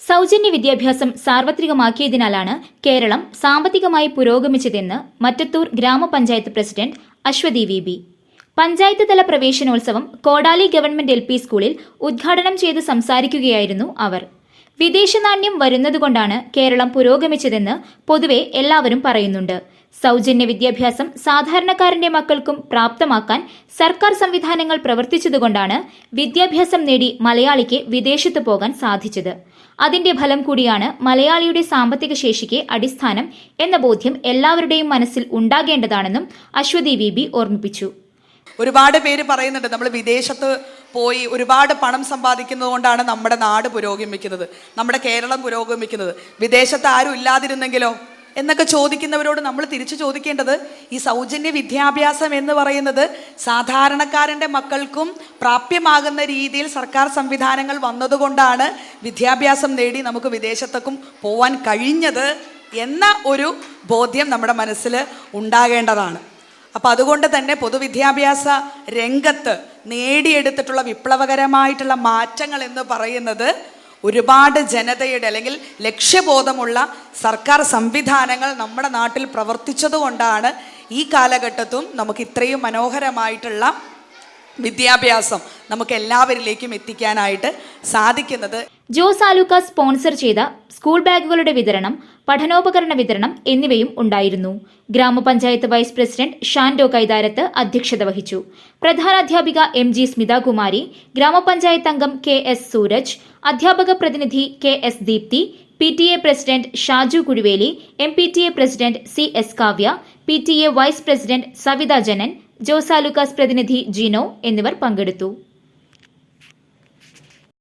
സൗജന്യ വിദ്യാഭ്യാസം സാർവത്രികമാക്കിയതിനാലാണ് കേരളം സാമ്പത്തികമായി പുരോഗമിച്ചതെന്ന് മറ്റത്തൂർ ഗ്രാമപഞ്ചായത്ത് president Aswathi V B. Panchayat തല പ്രവേശനോത്സവം കോടാലി ഗവൺമെന്റ് എൽ പി സ്കൂളിൽ ഉദ്ഘാടനം ചെയ്ത് സംസാരിക്കുകയായിരുന്നു അവർ. വിദേശ നാണ്യം വരുന്നതുകൊണ്ടാണ് കേരളം പുരോഗമിച്ചതെന്ന് പൊതുവെ എല്ലാവരും പറയുന്നുണ്ട്. സൗജന്യ വിദ്യാഭ്യാസം സാധാരണക്കാരന്റെ മക്കൾക്കും പ്രാപ്തമാക്കാൻ സർക്കാർ സംവിധാനങ്ങൾ പ്രവർത്തിച്ചതുകൊണ്ടാണ് വിദ്യാഭ്യാസം നേടി മലയാളിക്ക് വിദേശത്ത് പോകാൻ സാധിച്ചത്. അതിന്റെ ഫലം കൂടിയാണ് മലയാളിയുടെ സാമ്പത്തിക ശേഷിക്ക് അടിസ്ഥാനം എന്ന ബോധ്യം എല്ലാവരുടെയും മനസ്സിൽ ഉണ്ടാകേണ്ടതാണെന്നും അശ്വതി വി ബി ഓർമ്മിപ്പിച്ചു. ഒരുപാട് പേര് പറയുന്നുണ്ട് നമ്മൾ വിദേശത്ത് പോയി ഒരുപാട് പണം സമ്പാദിക്കുന്നത് കൊണ്ടാണ് നമ്മുടെ നാട് പുരോഗമിക്കുന്നത് നമ്മുടെ കേരളം പുരോഗമിക്കുന്നത്. വിദേശത്ത് ആരും ഇല്ലാതിരുന്നെങ്കിലോ എന്നൊക്കെ ചോദിക്കുന്നവരോട് നമ്മൾ തിരിച്ചു ചോദിക്കേണ്ടത് ഈ സൗജന്യ വിദ്യാഭ്യാസം എന്ന് പറയുന്നത് സാധാരണക്കാരന്റെ മക്കൾക്കും പ്രാപ്യമാകുന്ന രീതിയിൽ സർക്കാർ സംവിധാനങ്ങൾ വന്നതുകൊണ്ടാണ് വിദ്യാഭ്യാസം നേടി നമുക്ക് വിദേശത്തേക്കും പോവാൻ കഴിഞ്ഞത് എന്ന ഒരു ബോധ്യം നമ്മുടെ മനസ്സിൽ ഉണ്ടാകേണ്ടതാണ്. അപ്പോൾ അതുകൊണ്ട് തന്നെ പൊതുവിദ്യാഭ്യാസ രംഗത്ത് നേടിയെടുത്തിട്ടുള്ള വിപ്ലവകരമായിട്ടുള്ള മാറ്റങ്ങൾ എന്ന് പറയുന്നത് ഒരുപാട് ജനതയുടെ അല്ലെങ്കിൽ ലക്ഷ്യബോധമുള്ള സർക്കാർ സംവിധാനങ്ങൾ നമ്മുടെ നാട്ടിൽ പ്രവർത്തിച്ചതുകൊണ്ടാണ് ഈ കാലഘട്ടത്തും നമുക്ക് ഇത്രയും മനോഹരമായിട്ടുള്ള വിദ്യാഭ്യാസം നമുക്ക് എല്ലാവരിലേക്കും എത്തിക്കാനായിട്ട് സാധിക്കുന്നത് ജോസ് ആലൂക്ക സ്പോൺസർ ചെയ്ത സ്കൂൾ ബാഗുകളുടെ വിതരണം പഠനോപകരണ വിതരണം എന്നിവയും ഉണ്ടായിരുന്നു. ഗ്രാമപഞ്ചായത്ത് വൈസ് പ്രസിഡന്റ് ഷാൻഡോ കൈതാരത്ത് അധ്യക്ഷത വഹിച്ചു. പ്രധാനാധ്യാപിക എം ജി സ്മിതാകുമാരി ഗ്രാമപഞ്ചായത്ത് അംഗം കെ എസ് സൂരജ് അധ്യാപക പ്രതിനിധി K S Deepthi P T A president Shaju Kuzhuveli M P T A president C S Kavya P T A vice president Savitha Janan Josalukkas പ്രതിനിധി ജിനോ എന്നിവർ പങ്കെടുത്തു.